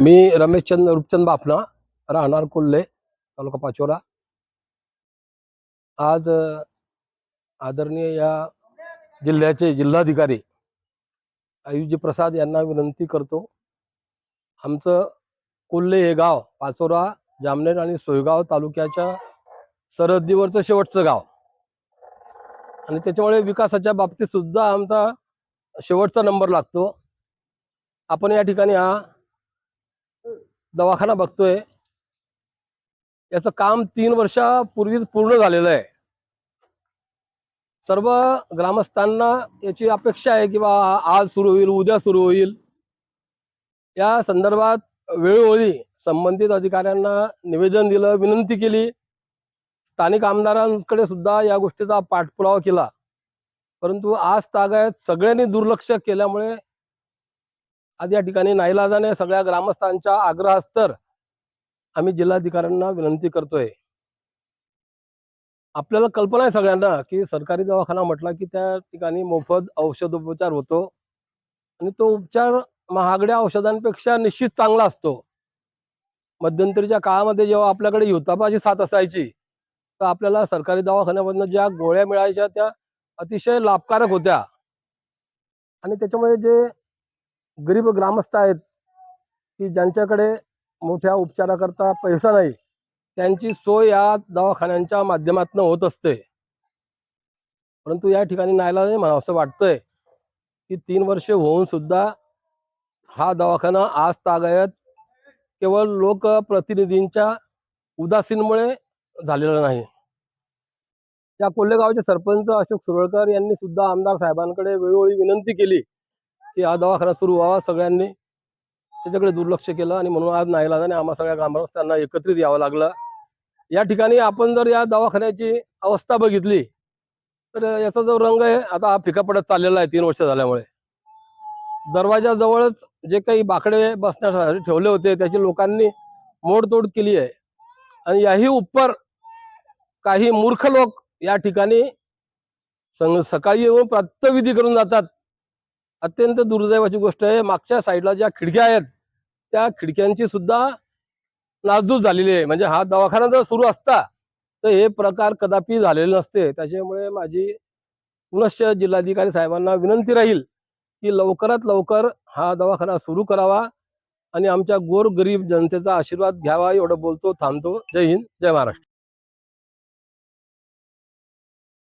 मी रमेशचंद रूपचंद बापना राहणार कोल्हे तालुका पाचोरा. आज आदरणीय या जिल्ह्याचे जिल्हाधिकारी आयुजी प्रसाद यांना विनंती करतो. आमचं कोल्हे हे गाव पाचोरा जामनेर आणि सोयगाव तालुक्याच्या सरहद्दीवरचं शेवटचं गाव. आणि त्याच्यामुळे विकासाच्या बाबतीत सुद्धा आमचा शेवटचा नंबर लागतो. आपण या ठिकाणी हा दवाखाना बघतोय. याचं काम तीन वर्षापूर्वीच पूर्ण झालेलं आहे. सर्व ग्रामस्थांना याची अपेक्षा आहे की बा आज सुरू होईल उद्या सुरू होईल. या संदर्भात वेळोवेळी संबंधित अधिकाऱ्यांना निवेदन दिलं विनंती केली. स्थानिक आमदारांकडे सुद्धा या गोष्टीचा पाठपुरावा केला. परंतु आज तागायत सगळ्यांनी दुर्लक्ष केल्यामुळे आज या ठिकाणी नाईलाजाने सगळ्या ग्रामस्थांच्या आग्रहास्तर आम्ही जिल्हाधिकाऱ्यांना विनंती करतोय. आपल्याला कल्पना आहे सगळ्यांना की सरकारी दवाखाना म्हटला की त्या ठिकाणी मोफत औषधोपचार होतो आणि तो उपचार महागड्या औषधांपेक्षा निश्चित चांगला असतो. मध्यंतरीच्या काळामध्ये जेव्हा आपल्याकडे युतापाची साथ असायची तर आपल्याला सरकारी दवाखान्यामधनं ज्या गोळ्या मिळायच्या त्या अतिशय लाभकारक होत्या. आणि त्याच्यामुळे जे गरीब ग्रामस्थ आहेत की ज्यांच्याकडे मोठ्या उपचाराकरता पैसा नाही त्यांची सोय या दवाखान्यांच्या माध्यमातून होत असते. परंतु या ठिकाणी नायला मला असं वाटतंय की तीन वर्ष होऊन सुद्धा हा दवाखाना आज तागायत केवळ लोकप्रतिनिधींच्या उदासीनमुळे झालेला नाही. या कोल्हेगावचे सरपंच अशोक सुरळकर यांनी सुद्धा आमदार साहेबांकडे वेळोवेळी विनंती केली की हा दवाखाना सुरू व्हावा सगळ्यांनी. त्याच्याकडे दुर्लक्ष केलं आणि म्हणून आज नाईलाजाने आम्हा सगळ्या ग्रामस्थांना एकत्रित यावं लागलं. या ठिकाणी आपण जर या दवाखान्याची अवस्था बघितली तर याचा जो रंग आहे आता हा फिका पडत चाललेला आहे तीन वर्ष झाल्यामुळे. दरवाजाजवळच जे काही बाकडे बसण्यासाठी ठेवले होते त्याची लोकांनी मोडतोड केली आहे. आणि याही उपर काही मूर्ख लोक या ठिकाणी संग सकाळी येऊन प्रात्यविधी करून जातात. अत्यंत दुर्दैवाची गोष्ट आहे. मागच्या साईडला ज्या खिडक्या आहेत त्या खिडक्यांची सुद्धा नासधूस झालेली आहे. म्हणजे हा दवाखाना जर सुरू असता तर हे प्रकार कदापि झालेले नसते. त्याच्यामुळे माझी पुनश्च जिल्हाधिकारी साहेबांना विनंती राहील की लवकरात लवकर हा दवाखाना सुरू करावा आणि आमच्या गोरगरीब जनतेचा आशीर्वाद घ्यावा एवढं बोलतो थांबतो. जय हिंद जय महाराष्ट्र.